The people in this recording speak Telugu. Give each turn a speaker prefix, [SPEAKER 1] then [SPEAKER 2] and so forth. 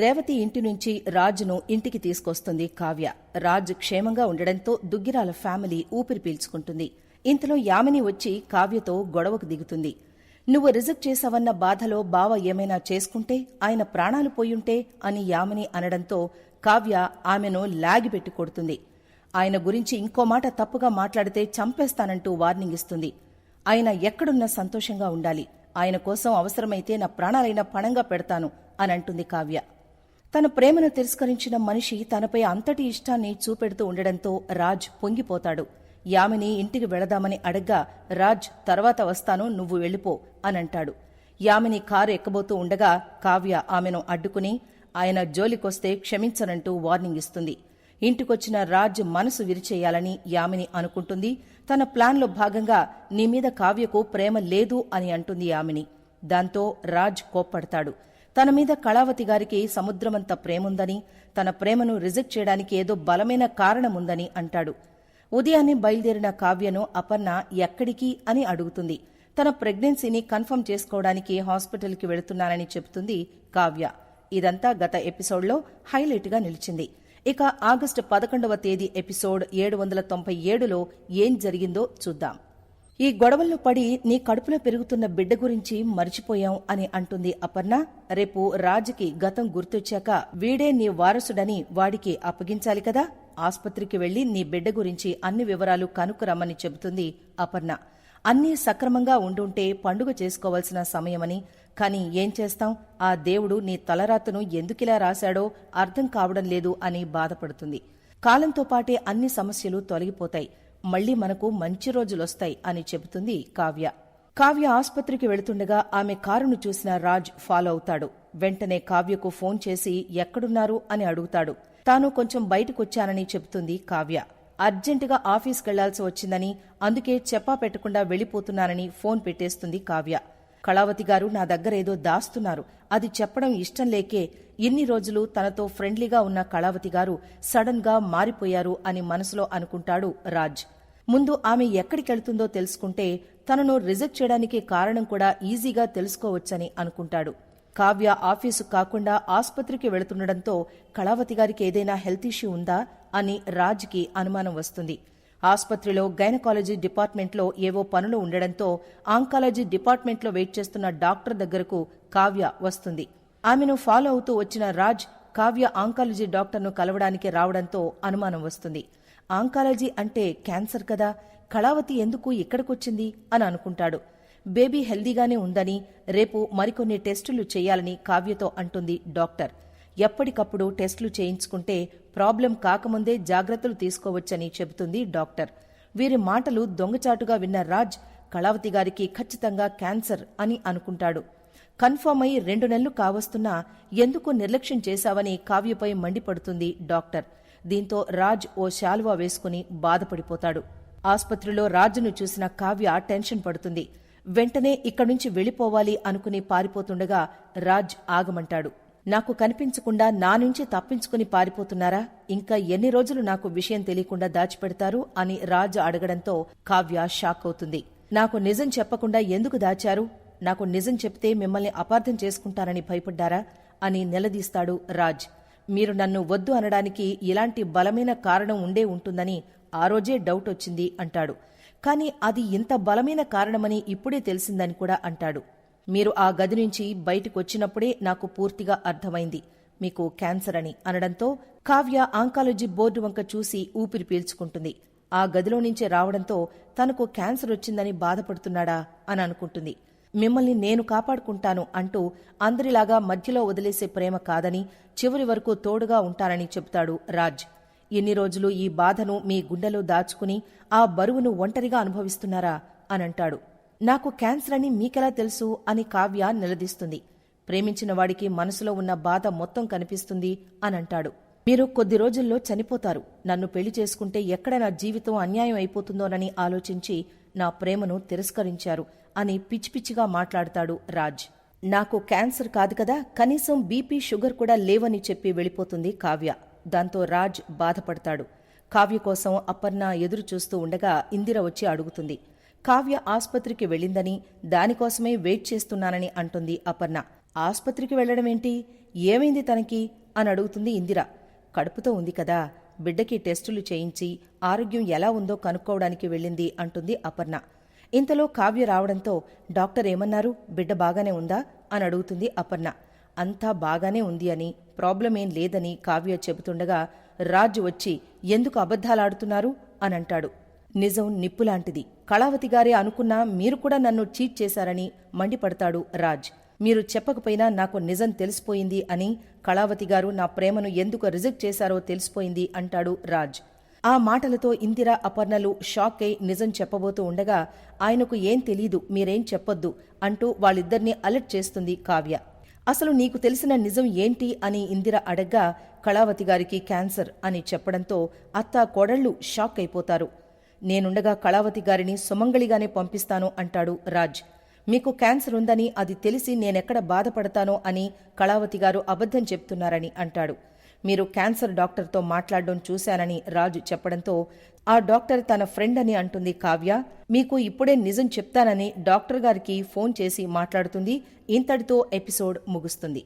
[SPEAKER 1] రేవతి ఇంటి నుంచి రాజును ఇంటికి తీసుకొస్తుంది కావ్య. రాజ్ క్షేమంగా ఉండడంతో దుగ్గిరాల ఫ్యామిలీ ఊపిరి పీల్చుకుంటుంది. ఇంతలో యామిని వచ్చి కావ్యతో గొడవకు దిగుతుంది. నువ్వు రిజెక్ట్ చేశావన్న బాధలో బావ ఏమైనా చేసుకుంటే ఆయన ప్రాణాలు పోయుంటే అని యామిని అనడంతో కావ్య ఆమెను లాగిపెట్టి కొడుతుంది. ఆయన గురించి ఇంకో మాట తప్పుగా మాట్లాడితే చంపేస్తానంటూ వార్నింగ్ ఇస్తుంది. ఆయన ఎక్కడున్నా సంతోషంగా ఉండాలి. ఆయన కోసం అవసరమైతే నా ప్రాణాలైన పణంగా పెడతాను అని అంటుంది కావ్య. తన ప్రేమను తిరస్కరించిన మనిషి తనపై అంతటి ఇష్టాన్ని చూపెడుతూ ఉండడంతో రాజ్ పొంగిపోతాడు. యామిని ఇంటికి వెళదామని అడగ్గా రాజ్ తర్వాత వస్తాను నువ్వు వెళ్ళిపో అనంటాడు. యామిని కారు ఎక్కబోతూ ఉండగా కావ్య ఆమెను అడ్డుకుని ఆయన జోలికొస్తే క్షమించనంటూ వార్నింగ్ ఇస్తుంది. ఇంటికొచ్చిన రాజ్ మనసు విరిచేయాలని యామిని అనుకుంటుంది. తన ప్లాన్లో భాగంగా నీ మీద కావ్యకు ప్రేమ లేదు అని అంటుంది యామిని. దాంతో రాజ్ కోప్పడతాడు. తన మీద కళావతి గారికి సముద్రమంత ప్రేముందని తన ప్రేమను రిజెక్ట్ చేయడానికి ఏదో బలమైన కారణముందని అంటాడు. ఉదయాన్నే బయలుదేరిన కావ్యను అపర్ణ ఎక్కడికి అని అడుగుతుంది. తన ప్రెగ్నెన్సీని కన్ఫర్మ్ చేసుకోవడానికి హాస్పిటల్కి వెళుతున్నానని చెబుతుంది కావ్య. ఇదంతా గత ఎపిసోడ్లో హైలైట్గా నిలిచింది. ఇక ఆగస్టు పదకొండవ తేదీ ఎపిసోడ్ ఏడు వందల తొంభై ఏడులో ఏం జరిగిందో చూద్దాం. ఈ గొడవల్లో పడి నీ కడుపులో పెరుగుతున్న బిడ్డ గురించి మర్చిపోయాం అని అంటుంది అపర్ణ. రేపు రాజుకి గతం గుర్తొచ్చాక వీడే నీ వారసుడని వాడికి అప్పగించాలి కదా? ఆస్పత్రికి వెళ్ళి నీ బిడ్డ గురించి అన్ని వివరాలు కనుక్కురమ్మని చెబుతుంది అపర్ణ. అన్నీ సక్రమంగా ఉండుంటే పండుగ చేసుకోవాల్సిన సమయమని. కాని ఏం చేస్తాం? ఆ దేవుడు నీ తలరాతను ఎందుకిలా రాశాడో అర్థం కావడం లేదు అని బాధపడుతుంది. కాలంతో పాటే అన్ని సమస్యలు తొలగిపోతాయి. మళ్ళీ మనకు మంచి రోజులొస్తాయి అని చెబుతుంది కావ్య. కావ్య ఆస్పత్రికి వెళుతుండగా ఆమె కారును చూసిన రాజ్ ఫాలో అవుతాడు. వెంటనే కావ్యకు ఫోన్ చేసి ఎక్కడున్నారు అని అడుగుతాడు. తాను కొంచెం బయటకొచ్చానని చెబుతుంది కావ్య. అర్జెంటుగా ఆఫీస్కెళ్ళాల్సి వచ్చిందని అందుకే చెప్పా పెట్టకుండా వెళ్ళిపోతున్నానని ఫోన్ పెట్టేస్తుంది కావ్య. కళావతి గారు నా దగ్గర ఏదో దాస్తున్నారు. అది చెప్పడం ఇష్టం లేకే ఇన్ని రోజులు తనతో ఫ్రెండ్లీగా ఉన్న కళావతి గారు సడన్గా మారిపోయారు అని మనసులో అనుకుంటాడు రాజ్. ముందు ఆమె ఎక్కడికెళ్తుందో తెలుసుకుంటే తనను రిజెక్ట్ చేయడానికి కారణం కూడా ఈజీగా తెలుసుకోవచ్చని అనుకుంటాడు. కావ్య ఆఫీసు కాకుండా ఆసుపత్రికి వెళుతుండటంతో కళావతి గారికి ఏదైనా హెల్త్ ఇష్యూ ఉందా అని రాజ్కి అనుమానం వస్తుంది. ఆసుపత్రిలో గైనకాలజీ డిపార్ట్మెంట్లో ఏవో పనులు ఉండడంతో ఆంకాలజీ డిపార్ట్మెంట్లో వెయిట్ చేస్తున్న డాక్టర్ దగ్గరకు కావ్య వస్తుంది. ఆమెను ఫాలో అవుతూ వచ్చిన రాజ్ కావ్య ఆంకాలజీ డాక్టర్ను కలవడానికి రావడంతో అనుమానం వస్తుంది. ఆంకాలజీ అంటే క్యాన్సర్ కదా కళావతి ఎందుకు ఇక్కడికొచ్చింది అని అనుకుంటాడు. బేబీ హెల్దీగానే ఉందని రేపు మరికొన్ని టెస్టులు చేయాలని కావ్యతో అంటుంది డాక్టర్. ఎప్పటికప్పుడు టెస్టులు చేయించుకుంటే ప్రాబ్లం కాకముందే జాగ్రత్తలు తీసుకోవచ్చని చెబుతుంది డాక్టర్. వీరి మాటలు దొంగచాటుగా విన్న రాజ్ కళావతి గారికి ఖచ్చితంగా క్యాన్సర్ అని అనుకుంటాడు. కన్ఫర్మ్ అయి రెండు నెలలు కావస్తున్నా ఎందుకు నిర్లక్ష్యం చేశావని కావ్యపై మండిపడుతుంది డాక్టర్. దీంతో రాజ్ ఓ శాలువా వేసుకుని బాధపడిపోతాడు. ఆస్పత్రిలో రాజును చూసిన కావ్య టెన్షన్ పడుతుంది. వెంటనే ఇక్కడ్నుంచి వెళ్ళిపోవాలి అనుకుని పారిపోతుండగా రాజ్ ఆగమంటాడు. నాకు కనిపించకుండా నా నుంచి తప్పించుకుని పారిపోతున్నారా? ఇంకా ఎన్ని రోజులు నాకు విషయం తెలియకుండా దాచిపెడతారు? అని రాజ్ అడగడంతో కావ్య షాక్ అవుతుంది నాకు నిజం చెప్పకుండా ఎందుకు దాచారు? నాకు నిజం చెప్తే మిమ్మల్ని అపార్థం చేసుకుంటారని భయపడ్డారా? అని నిలదీస్తాడు రాజ్. మీరు నన్ను వద్దు అనడానికి ఇలాంటి బలమైన కారణం ఉండే ఉంటుందని ఆ రోజే డౌట్ వచ్చింది అంటాడు. కాని అది ఇంత బలమైన కారణమని ఇప్పుడే తెలిసిందని కూడా అంటాడు. మీరు ఆ గది నుంచి బయటకొచ్చినప్పుడే నాకు పూర్తిగా అర్థమైంది. మీకు క్యాన్సర్ అని అనడంతో కావ్య ఆంకాలజీ బోర్డు వంక చూసి ఊపిరి పీల్చుకుంటుంది. ఆ గదిలో నుంచే రావడంతో తనకు క్యాన్సర్ వచ్చిందని బాధపడుతున్నాడా అని అనుకుంటుంది. మిమ్మల్ని నేను కాపాడుకుంటాను అంటూ అందరిలాగా మధ్యలో వదిలేసే ప్రేమ కాదని చివరి వరకు తోడుగా ఉంటానని చెబుతాడు రాజ్. ఎన్ని రోజులు ఈ బాధను మీ గుండెలో దాచుకుని ఆ బరువును ఒంటరిగా అనుభవిస్తున్నారా అనంటాడు. నాకు క్యాన్సర్ అని మీకెలా తెలుసు అని కావ్య నిలదీస్తుంది. ప్రేమించిన వాడికి మనసులో ఉన్న బాధ మొత్తం కనిపిస్తుంది అనంటాడు. మీరు కొద్ది రోజుల్లో చనిపోతారు. నన్ను పెళ్ళి చేసుకుంటే ఎక్కడ నా జీవితం అన్యాయం అయిపోతుందోనని ఆలోచించి నా ప్రేమను తిరస్కరించారు. అని పిచ్చి పిచ్చిగా మాట్లాడతాడు రాజ్. నాకు క్యాన్సర్ కాదు కదా కనీసం బీపీ షుగర్ కూడా లేవని చెప్పి వెళ్ళిపోతుంది కావ్య. దాంతో రాజ్ బాధపడతాడు. కావ్య కోసం అపర్ణ ఎదురు చూస్తూ ఉండగా ఇందిర వచ్చి అడుగుతుంది. కావ్య ఆస్పత్రికి వెళ్ళిందని దానికోసమే వెయిట్ చేస్తున్నానని అంటుంది అపర్ణ. ఆస్పత్రికి వెళ్ళడమేంటి ఏమైంది తనకి? అని అడుగుతుంది ఇందిర. కడుపుతో ఉంది కదా బిడ్డకి టెస్టులు చేయించి ఆరోగ్యం ఎలా ఉందో కనుక్కోవడానికి వెళ్ళింది అంటుంది అపర్ణ. ఇంతలో కావ్య రావడంతో డాక్టర్ ఏమన్నారు? బిడ్డ బాగానే ఉందా? అని అడుగుతుంది అపర్ణ. అంతా బాగానే ఉంది అని ప్రాబ్లం ఏం లేదని కావ్య చెబుతుండగా రాజు వచ్చి ఎందుకు అబద్ధాలాడుతున్నారు? అని అంటాడు. నిజం నిప్పులాంటిది. కళావతి గారే అనుకున్నా మీరు కూడా నన్ను చీట్ చేశారని మండిపడతాడు రాజ్. మీరు చెప్పకపోయినా నాకు నిజం తెలిసిపోయింది అని కళావతి గారు నా ప్రేమను ఎందుకు రిజెక్ట్ చేశారో తెలిసిపోయింది అంటాడు రాజ్. ఆ మాటలతో ఇందిర అపర్ణలు షాక్ అయి నిజం చెప్పబోతూ ఉండగా ఆయనకు ఏం తెలీదు మీరేం చెప్పొద్దు అంటూ వాళ్ళిద్దరినీ అలర్ట్ చేస్తుంది కావ్య. అసలు నీకు తెలిసిన నిజం ఏంటి అని ఇందిర అడగ్గా కళావతి గారికి క్యాన్సర్ అని చెప్పడంతో అత్త కోడళ్ళు షాక్ అయిపోతారు. నేనుండగా కళావతి గారిని సుమంగళిగానే పంపిస్తాను అంటాడు రాజ్. మీకు క్యాన్సర్ ఉందని అది తెలిసి నేనెక్కడ బాధపడతానో అని కళావతి గారు అబద్ధం చెప్తున్నారని అంటాడు. మీరు క్యాన్సర్ డాక్టర్తో మాట్లాడడం చూశానని రాజు చెప్పడంతో ఆ డాక్టర్ తన ఫ్రెండ్ అని అంటుంది కావ్య. మీకు ఇప్పుడే నిజం చెప్తానని డాక్టర్ గారికి ఫోన్ చేసి మాట్లాడుతుంది. ఇంతటితో ఎపిసోడ్ ముగుస్తుంది.